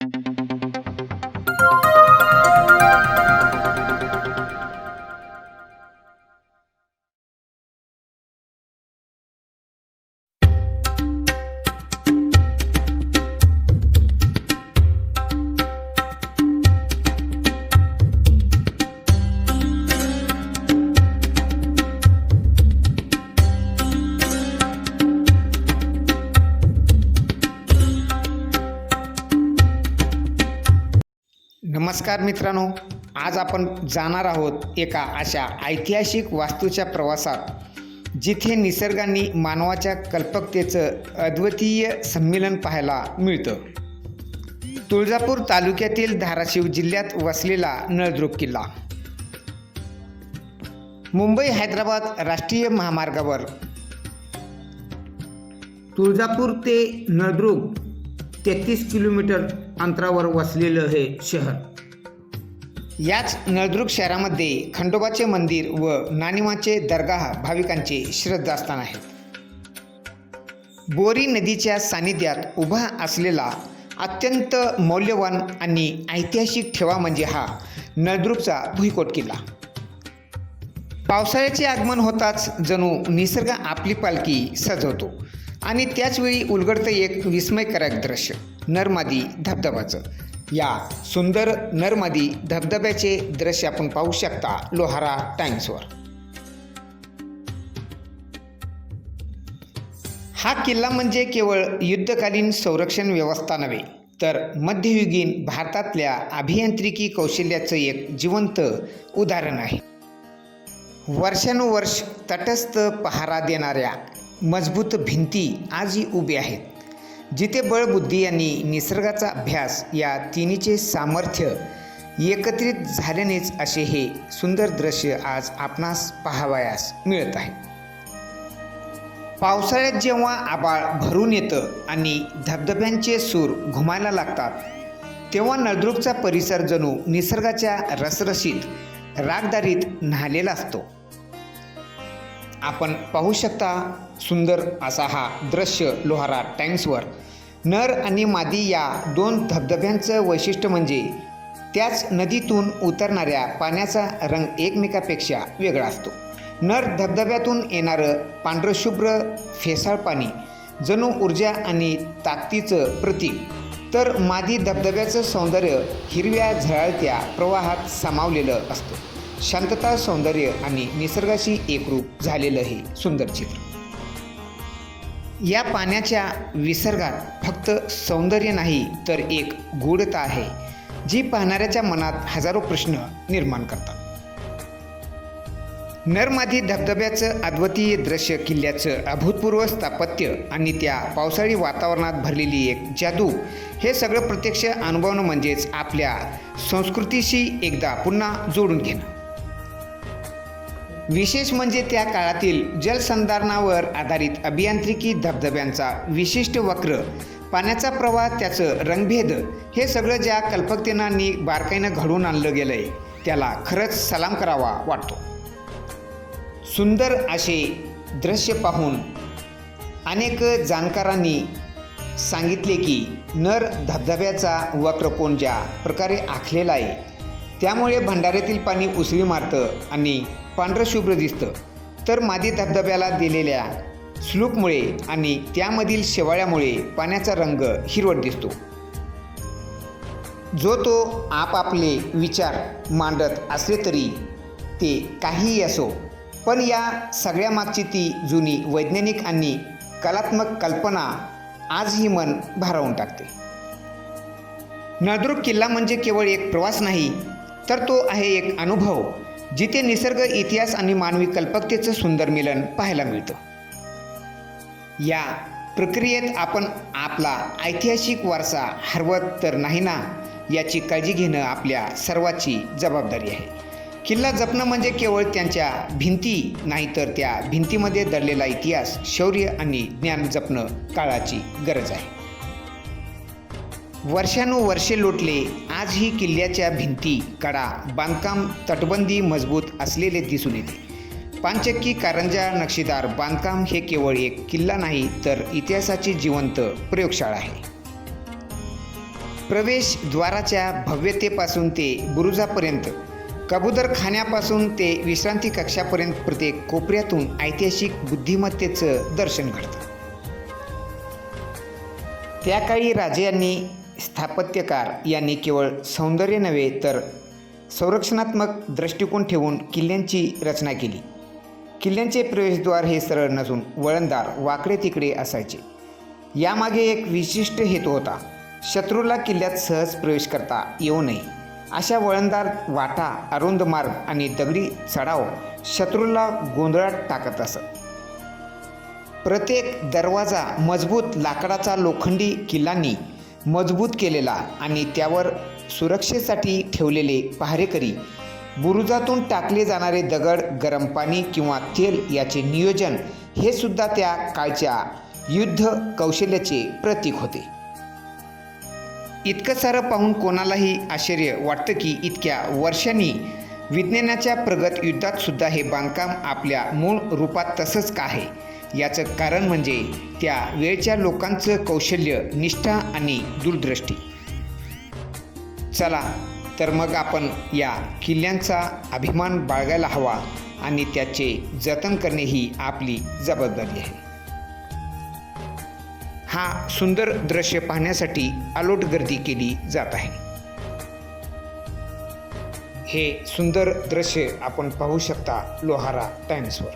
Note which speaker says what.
Speaker 1: Thank you. नमस्कार मित्रांनो आज आपण जाणार आहोत एका अशा ऐतिहासिक वास्तूच्या प्रवासात जिथे निसर्गाने मानवाच्या कल्पकतेचं अद्वितीय संमेलन पाहायला मिळतं. तुळजापूर तालुक्यातील धाराशिव जिल्ह्यात वसलेला नळदुर्ग किल्ला. मुंबई हैदराबाद राष्ट्रीय महामार्गावर. तुळजापूर ते नळदुर्ग तेहतीस किलोमीटर अंतरावर वसलेलं हे शहर. याच नळदुर्ग शहरामध्ये खंडोबाचे मंदिर व नानिमाचे दर्गाह भाविकांचे श्रद्धास्थान आहे बोरी नदीच्या सानिध्यात उभा असलेला अत्यंत मौल्यवान आणि ऐतिहासिक ठेवा म्हणजे हा नळदुर्गचा भुईकोट किल्ला. पावसाळ्याचे आगमन होताच जणू निसर्ग आपली पालखी सजवतो आणि त्याचवेळी उलगडतं एक विस्मयकारक दृश्य नरमादी धबधबाचं. या सुंदर नरमादी धबधब्याचे दृश्य आपण पाहू शकता लोहारा टाइम्सवर. हा किल्ला म्हणजे केवळ युद्धकालीन संरक्षण व्यवस्था नव्हे तर मध्ययुगीन भारतातल्या अभियांत्रिकी कौशल्याचं एक जिवंत उदाहरण आहे. वर्षानुवर्ष तटस्थ पहारा देणाऱ्या मजबूत भिंती आजही उभे आहेत. जिथे बळबुद्धी यांनी निसर्गाचा अभ्यास या तिन्हीचे सामर्थ्य एकत्रित झाल्यानेच असे हे सुंदर दृश्य आज आपणास पाहावयास मिळत आहे. पावसाळ्यात जेव्हा आबाळ भरून येतं आणि धबधब्यांचे सूर घुमायला लागतात तेव्हा नळदुर्गचा परिसर जणू निसर्गाच्या रसरशीत रागदारीत न्हालेला असतो. आपण पाहू शकता सुंदर असा हा दृश्य लोहारा टँक्सवर. नर आणि मादी या दोन धबधब्यांचं वैशिष्ट्य म्हणजे त्याच नदीतून उतरणाऱ्या पाण्याचा रंग एकमेकापेक्षा वेगळा असतो. नर धबधब्यातून येणारं पांढरशुभ्र फेसाळ पाणी जणू ऊर्जा आणि ताकदीचं प्रतीक. तर मादी धबधब्याचं सौंदर्य हिरव्या झळाळत्या प्रवाहात सामावलेलं असतं. शांतता सौंदर्य आणि निसर्गाशी एकरूप झालेलं हे सुंदर चित्र. या पाण्याच्या विसर्गात फक्त सौंदर्य नाही तर एक गूढता आहे जी पाहणाऱ्याच्या मनात हजारो प्रश्न निर्माण करतात. नरमादी धबधब्याचं अद्वितीय दृश्य किल्ल्याचं अभूतपूर्व स्थापत्य आणि त्या पावसाळी वातावरणात भरलेली एक जादू हे सगळं प्रत्यक्ष अनुभवणं म्हणजेच आपल्या संस्कृतीशी एकदा पुन्हा जोडून घेणं. विशेष म्हणजे त्या काळातील जलसंधारणावर आधारित अभियांत्रिकी धबधब्यांचा विशिष्ट वक्र पाण्याचा प्रवाह त्याचं रंगभेद हे सगळं ज्या कल्पकतेनांनी बारकाईनं घडवून आणलं गेलं आहे त्याला खरंच सलाम करावा वाटतो. सुंदर असे दृश्य पाहून अनेक जाणकारांनी सांगितले की नर धबधब्याचा वक्रकोण ज्या प्रकारे आखलेला आहे त्यामुळे भंडाऱ्यातील पाणी उसळी मारतं आणि पांढरं शुभ्र दिसतं. तर मादी धबधब्याला दिलेल्या स्लूपमुळे आणि त्यामधील शेवाळ्यामुळे पाण्याचा रंग हिरवट दिसतो. जो तो आपापले विचार मांडत असले तरी ते काहीही असो पण या सगळ्यामागची ती जुनी वैज्ञानिक आणि कलात्मक कल्पना आजही मन भारावून टाकते. नळदुर्ग किल्ला म्हणजे केवळ एक प्रवास नाही तर तो आहे एक अनुभव. जिथे निसर्ग इतिहास आणि मानवी कल्पकतेचं सुंदर मिलन पाहायला मिळतं. या प्रक्रियेत आपण आपला ऐतिहासिक वारसा हरवत तर नाही ना याची काळजी घेणं आपल्या सर्वाची जबाबदारी आहे. किल्ला जपणं म्हणजे केवळ त्यांच्या भिंती नाही तर त्या भिंतीमध्ये दडलेला इतिहास शौर्य आणि ज्ञान जपणं काळाची गरज आहे. वर्षानुवर्षे लोटले. आजही किल्ल्याच्या भिंती कडा बांधकाम तटबंदी मजबूत असलेले दिसून येते. पानचक्की कारंजा नक्षीदार बांधकाम हे केवळ एक किल्ला नाही तर इतिहासाची जिवंत प्रयोगशाळा आहे. प्रवेशद्वाराच्या भव्यतेपासून ते बुरुजापर्यंत कबूतर खाण्यापासून ते विश्रांती कक्षापर्यंत प्रत्येक कोपऱ्यातून ऐतिहासिक बुद्धिमत्तेचं दर्शन घडतं. त्या काळी राजे स्थापत्यकार यांनी केवळ सौंदर्य नव्हे तर संरक्षणात्मक दृष्टिकोन ठेवून किल्ल्यांची रचना केली. किल्ल्यांचे प्रवेशद्वार हे सरळ नसून वळणदार वाकडे तिकडे असायचे. यामागे एक विशिष्ट हेतू होता. शत्रूला किल्ल्यात सहज प्रवेश करता येऊ नये. अशा वळणदार वाटा अरुंद मार्ग आणि दगडी चढाव शत्रूला गोंधळात टाकत असत. प्रत्येक दरवाजा मजबूत लाकडाचा लोखंडी किल्लांनी मजबूत केलेला आणि त्यावर सुरक्षेसाठी ठेवलेले पहारेकरी. बुरुजातून टाकले जाणारे दगड गरम पाणी किंवा तेल याचे नियोजन हे सुद्धा त्या काळच्या युद्ध कौशल्याचे प्रतीक होते. इतकं सारं पाहून कोणालाही आश्चर्य वाटतं की इतक्या वर्षांनी विज्ञानाच्या प्रगत युद्धात सुद्धा हे बांधकाम आपल्या मूळ रूपात तसंच का आहे? याचं कारण म्हणजे त्या वेळच्या लोकांचं कौशल्य निष्ठा आणि दूरदृष्टी. चला तर मग आपण या किल्ल्यांचा अभिमान बाळगायला हवा आणि त्याचे जतन करणे ही आपली जबाबदारी आहे. हा सुंदर दृश्य पाहण्यासाठी अलोट गर्दी केली जात आहे. हे सुंदर दृश्य आपण पाहू शकता लोहारा टाइम्सवर